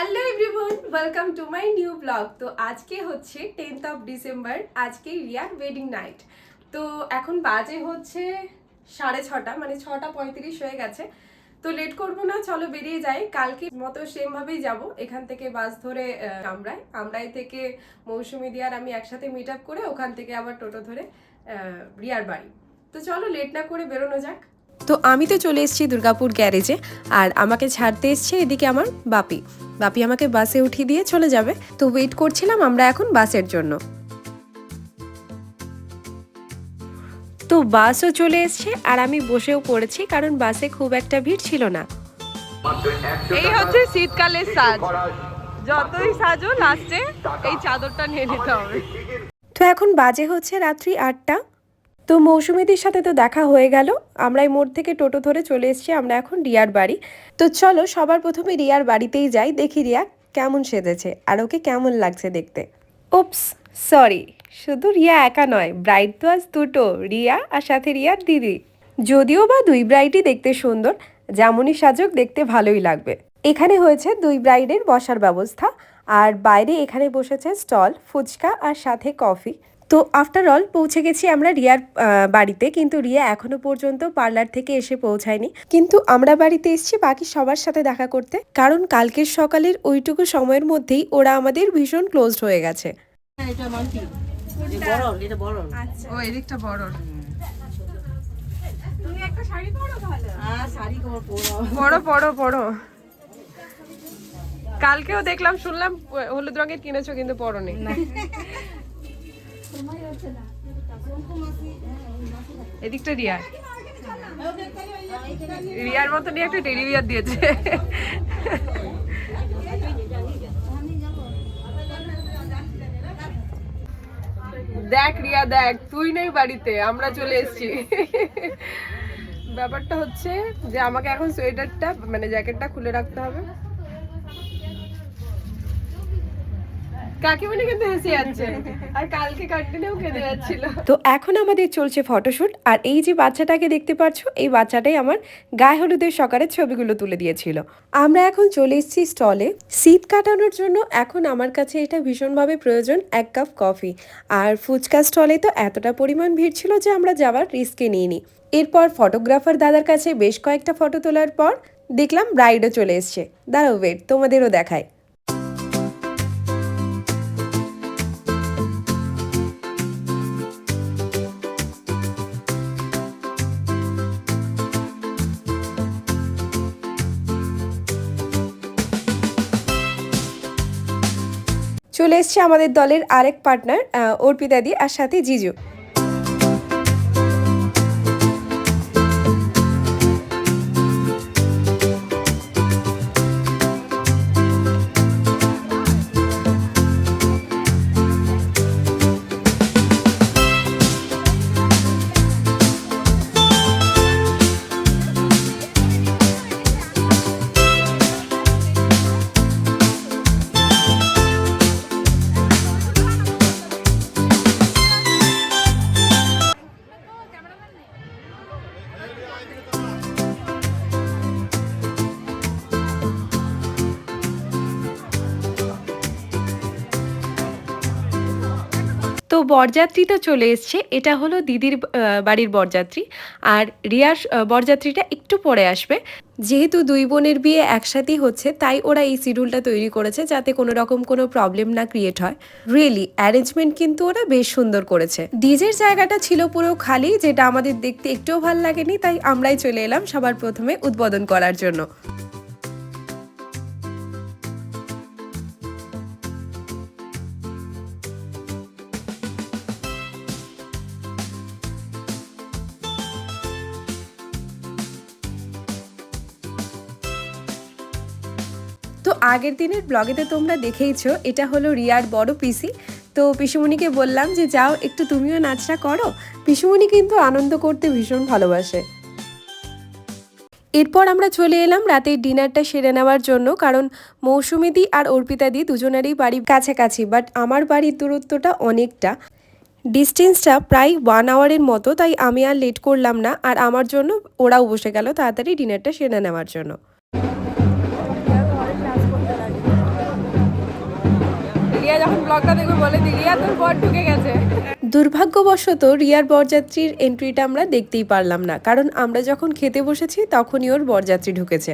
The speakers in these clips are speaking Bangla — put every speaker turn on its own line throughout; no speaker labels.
Hello everyone welcome to my new blog তো আজকে হচ্ছে টেন্থ অফ ডিসেম্বর আজকে রিয়ার ওয়েডিং নাইট তো এখন বাজে হচ্ছে সাড়ে ছটা মানে ছটা পঁয়ত্রিশ হয়ে গেছে। তো লেট করব না, চলো বেরিয়ে যাই। কালকে মতো সেম ভাবেই যাব। এখান থেকে বাস ধরে আমরাই আমরাই থেকে মৌসুমি দিয়ার আমি একসাথে মিট আপ করে ওখান থেকে আবার টোটো ধরে রিয়ার বাড়ি। তো চলো লেট না করে বেরোনো যাক। তো আমি তো চলে এসেছি দুর্গাপুর গ্যারেজে আর আমাকে ছাড়তে এসছে এদিকে আমার বাপি। বাপি আমাকে বাসে উঠিয়ে দিয়ে চলে যাবে। তো ওয়েট করছিলাম আমরা এখন বাসের জন্য। তো বাসও চলে এসছে আর আমি বসেও পড়েছি কারণ বাসে খুব একটা ভিড় ছিল না।
এই হচ্ছে শীতকালের সাজ। যতই সাজো লাস্টে এই চাদরটা নিয়ে নিতে হবে।
তো এখন বাজে হচ্ছে রাত্রি আটটা। তো মৌসুমিদির সাথে তো দেখা হয়ে গেল। আমরা এই মোড় থেকে টোটো ধরে চলে এসেছি, আমরা এখন রিয়ার বাড়ি। তো চলো সবার প্রথমে রিয়ার বাড়িতেই যাই, দেখি রিয়া কেমন সেজেছে আর ওকে কেমন লাগছে দেখতে। উপস সরি, শুধু রিয়া একা নয় ব্রাইড তো আজ দুটো, রিয়া আর সাথে রিয়ার দিদি। যদিও বা দুই ব্রাইডই দেখতে সুন্দর, যেমনই সাজক দেখতে ভালোই লাগবে। এখানে হয়েছে দুই ব্রাইডের বসার ব্যবস্থা, আর বাইরে এখানে বসেছে স্টল, ফুচকা আর সাথে কফি। তো আফটার অল পৌঁছে গেছি আমরা রিয়ার বাড়িতে। কিন্তু রিয়া এখনও পর্যন্ত পার্লার থেকে এসে পৌঁছায়নি। কিন্তু আমরা বাড়িতে এসেছি বাকি সবার সাথে দেখা করতে। কারণ কালকের সকালের ওইটুকু সময়ের মধ্যেই ওরা আমাদের ভীষণ ক্লোজড হয়ে গেছে।
এটা মাল্টি বড় এটা বড়
ও এদিকটা বড়।
আর শাড়ি
বড় বড় বড়। কালকেও দেখলাম শুনলাম হলুদ রঙের কিনেছো কিন্তু পরনি এদিকটা রিয়ার রিয়ার মতনই একটা টেডি দিয়েছে। দেখ রিয়া, দেখ, তুই নেই বাড়িতে, আমরা চলে এসেছি। ব্যাপারটা হচ্ছে যে আমাকে এখন সোয়েটারটা মানে জ্যাকেটটা খুলে রাখতে হবে। কাকিমণি কিন্তু হেসে যাচ্ছে। আর কালকে কন্টিনিউ কেঁদে যাচ্ছিল।
তো এখন আমাদের চলছে ফটোশুট আর এই যে বাচ্চাটাকে দেখতে পাচ্ছ এই বাচ্চাটাই আমার গায়ে হলুদের সকারের ছবিগুলো তুলে দিয়েছিল। আমরা এখন চলে এসেছি স্টলে শীত কাটানোর জন্য এখন আমার কাছে এটা ভীষণভাবে প্রয়োজন, এক কাপ কফি আর ফুচকা স্টলে তো এতটা পরিমাণ ভিড় ছিল যে আমরা যাওয়ার রিস্কে নিইনি। এরপর ফটোগ্রাফার দাদার কাছে বেশ কয়েকটা ফটো তোলার পর দেখলাম ব্রাইডও চলে এসছে। দাঁড়াও ওয়েট তোমাদেরও দেখায় চলে এসছে আমাদের দলের আরেক পার্টনার অর্পিতাদি আর সাথে জিজু। বরযাত্রী তো চলে এসছে। এটা হলো দিদির বাড়ির বরযাত্রী। আর রিয়ার বরযাত্রীটা একটু পরে আসবে। যেহেতু দুই বোনের বিয়ে একসাথেই হচ্ছে, তাই ওরা এই শিডিউলটা তৈরি করেছে যাতে কোনো রকম কোনো প্রবলেম না ক্রিয়েট হয়। রিয়েলি অ্যারেঞ্জমেন্ট কিন্তু ওরা বেশ সুন্দর করেছে। ডিজের জায়গাটা ছিল পুরো খালি, যেটা আমাদের দেখতে একটুও ভালো লাগেনি, তাই আমরাই চলে এলাম সবার প্রথমে উদ্বোধন করার জন্য। তো আগের দিনের ব্লগেতে তোমরা দেখেইছো, এটা হলো রিয়ার বড় পিসি। তো পিসুমণিকে বললাম যে, যাও, একটু তুমিও নাচটা করো। পিসুমণি কিন্তু আনন্দ করতে ভীষণ ভালোবাসে। এরপর আমরা চলে এলাম রাতের ডিনারটা সেরে নেওয়ার জন্য, কারণ মৌসুমিদি আর অর্পিতাদি দুজনেরই বাড়ি কাছাকাছি বাট আমার বাড়ির দূরত্বটা অনেকটা। ডিস্টেন্সটা প্রায় ওয়ান আওয়ারের মতো, তাই আমি আর লেট করলাম না, আর আমার জন্য ওরাও বসে গেল তাড়াতাড়ি ডিনারটা সেরে নেওয়ার জন্য।
ব্লগটা দেখবে বলে দিই। রিয়া তোর বর ঢুকে গেছে।
দুর্ভাগ্যবশত রিয়ার বরযাত্রীর এন্ট্রিটা আমরা দেখতেই পারলাম না। কারণ আমরা যখন খেতে বসেছি, তখনই ওর বরযাত্রী ঢুকেছে।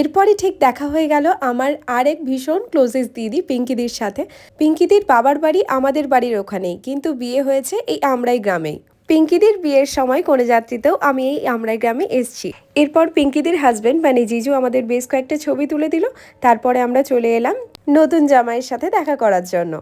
এরপরই ঠিক দেখা হয়ে গেল আমার আরেক ভীষণ ক্লোজেস্ট দিদি পিঙ্কিদির সাথে। পিঙ্কিদির বাবার বাড়ি আমাদের বাড়ির ওখানেই, কিন্তু বিয়ে হয়েছে এই আমরাই গ্রামেই। পিঙ্কিদির বিয়ের সময় কোনো যাত্রীতেও আমি এই আমরাই গ্রামে এসছি। এরপর পিঙ্কিদির হাজব্যান্ড মানে জিজু আমাদের বেশ কয়েকটা ছবি তুলে দিল, তারপরে আমরা চলে এলাম নতুন জামাইয়ের সাথে দেখা করার জন্য।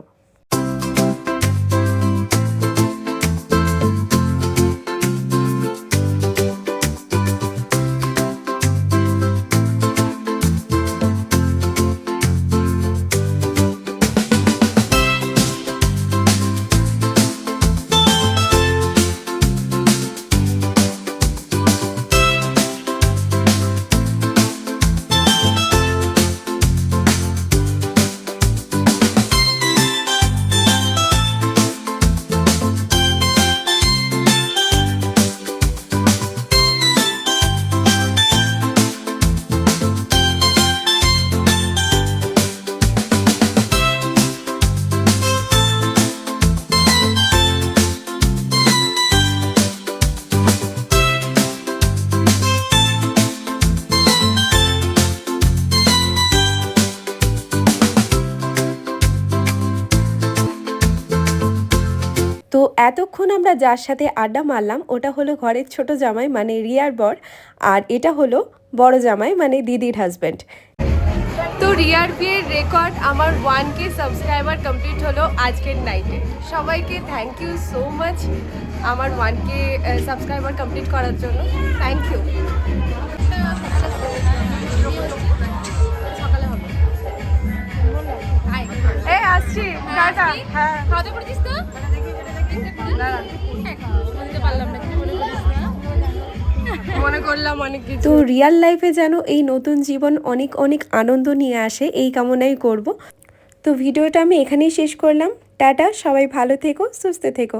এতক্ষণ আমরা যার সাথে আড্ডা মারলাম ওটা হলো ঘরের ছোট জামাই মানে রিয়ার বর আর এটা হলো বড় জামাই মানে দিদির হাজব্যান্ড
তো রিয়ার বিয়ের রেকর্ড আমার ওয়ান কে সাবস্ক্রাইবার কমপ্লিট হলো আজকের নাইটে সবাইকে থ্যাংক ইউ সো মাচ আমার ওয়ান কে সাবস্ক্রাইবার কমপ্লিট করার জন্য। থ্যাংক ইউ এই আসছি। টাটা। হ্যাঁ।
খাওয়া দাওয়া করেছিস তো?
তো রিয়াল লাইফে যেন এই নতুন জীবন অনেক অনেক আনন্দ নিয়ে আসে, এই কামনাই করব। তো ভিডিওটা আমি এখানেই শেষ করলাম। টাটা, সবাই ভালো থেকো, সুস্থ থেকো।